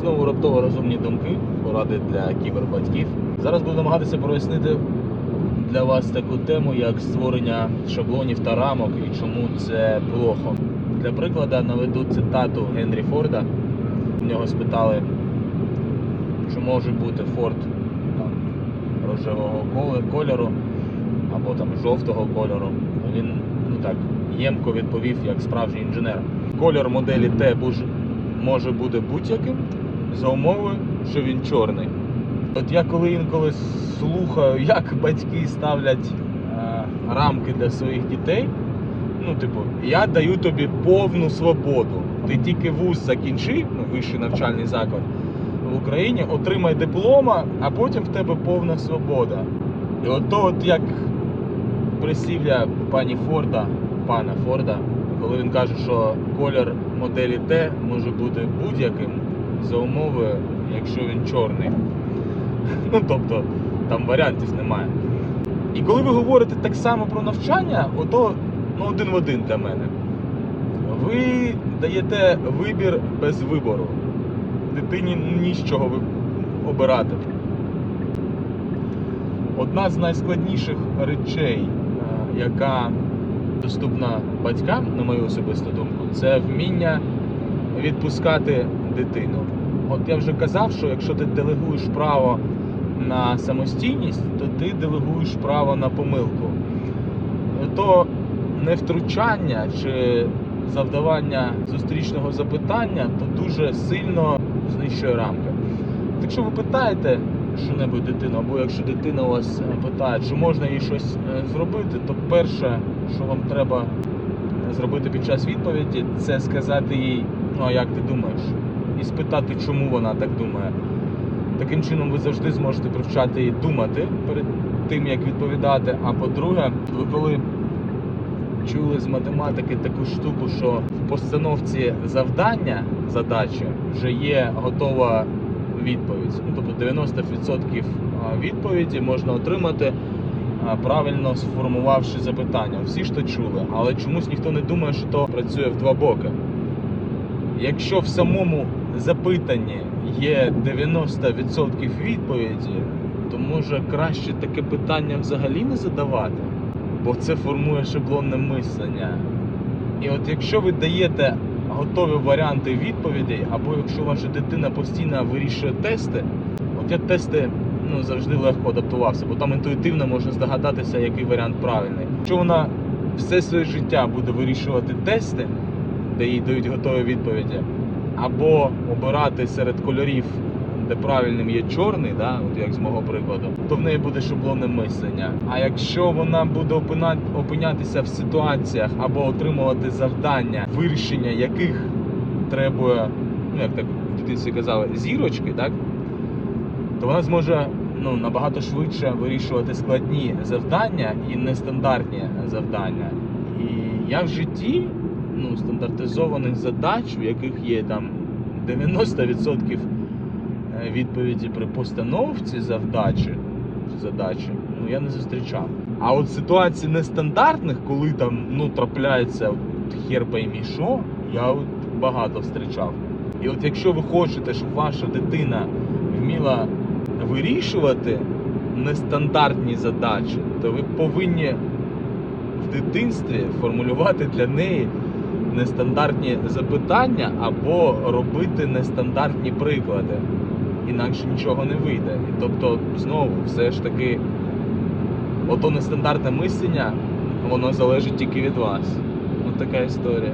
Знову раптово розумні думки, поради для кібербатьків. Зараз буду намагатися прояснити для вас таку тему, як створення шаблонів та рамок і чому це плохо. Для прикладу наведу цитату Генрі Форда. В нього спитали, чи може бути Форд там, рожевого кольору або там жовтого кольору. Він ну так ємко відповів як справжній інженер. Кольор моделі Т може бути будь-яким за умови, що він чорний. От я коли інколи слухаю, як батьки ставлять е, рамки для своїх дітей. Ну, типу, я даю тобі повну свободу. Ти тільки вуз закінчи, ну, вищий навчальний заклад в Україні, отримай диплома, а потім в тебе повна свобода. І от то, от як присів'я пані Форда, пана Форда, коли він каже, що колір моделі Т може бути будь-яким за умови, якщо він чорний. Ну тобто там варіантів немає. І коли ви говорите так само про навчання, ото ну, один в один для мене. Ви даєте вибір без вибору. Дитині ні з чого обирати. Одна з найскладніших речей, е, яка доступна батькам, на мою особисту думку, це вміння відпускати дитину. От я вже казав, що якщо ти делегуєш право на самостійність, то ти делегуєш право на помилку. То не втручання чи завдавання зустрічного запитання, то дуже сильно знищує рамки. Якщо ви питаєте що-небудь дитину, або якщо дитина вас е, питає, чи можна їй щось е, зробити, то перше, що вам треба зробити під час відповіді, це сказати їй, ну а як ти думаєш? І спитати, чому вона так думає. Таким чином ви завжди зможете привчати її думати перед тим, як відповідати. А по-друге, ви коли чули з математики таку штуку, що в постановці завдання задачі вже є готова відповідь. Ну, тобто 90% відповіді можна отримати, правильно сформувавши запитання. Всі ж то чули, але чомусь ніхто не думає, що то працює в два боки. Якщо в самому запитанні є 90% відповіді, то може краще таке питання взагалі не задавати, бо це формує шаблонне мислення. І от якщо ви даєте готові варіанти відповідей, або якщо ваша дитина постійно вирішує тести, от я тести ну, завжди легко адаптувався, бо там інтуїтивно можна здогадатися, який варіант правильний. Якщо вона все своє життя буде вирішувати тести, де їй дають готові відповіді, або обирати серед кольорів, де правильним є чорний, да, от як з мого прикладу, то в неї буде шаблонне мислення. А якщо вона буде опинятися в ситуаціях або отримувати завдання, вирішення яких требує, ну як так в дитинстві казали, зірочки, так? то вона зможе ну, набагато швидше вирішувати складні завдання і нестандартні завдання. І я в житті ну, стандартизованих задач, у яких є там 90% відповіді при постановці завдачі, задачі, ну я не зустрічав. А от ситуацій нестандартних, коли там ну, трапляється от, хер поймі що, я от багато зустрічав. І от якщо ви хочете, щоб ваша дитина вміла вирішувати нестандартні задачі, то ви повинні в дитинстві формулювати для неї нестандартні запитання або робити нестандартні приклади. Інакше нічого не вийде. І тобто, знову, все ж таки, ото нестандартне мислення, воно залежить тільки від вас. Ось така історія.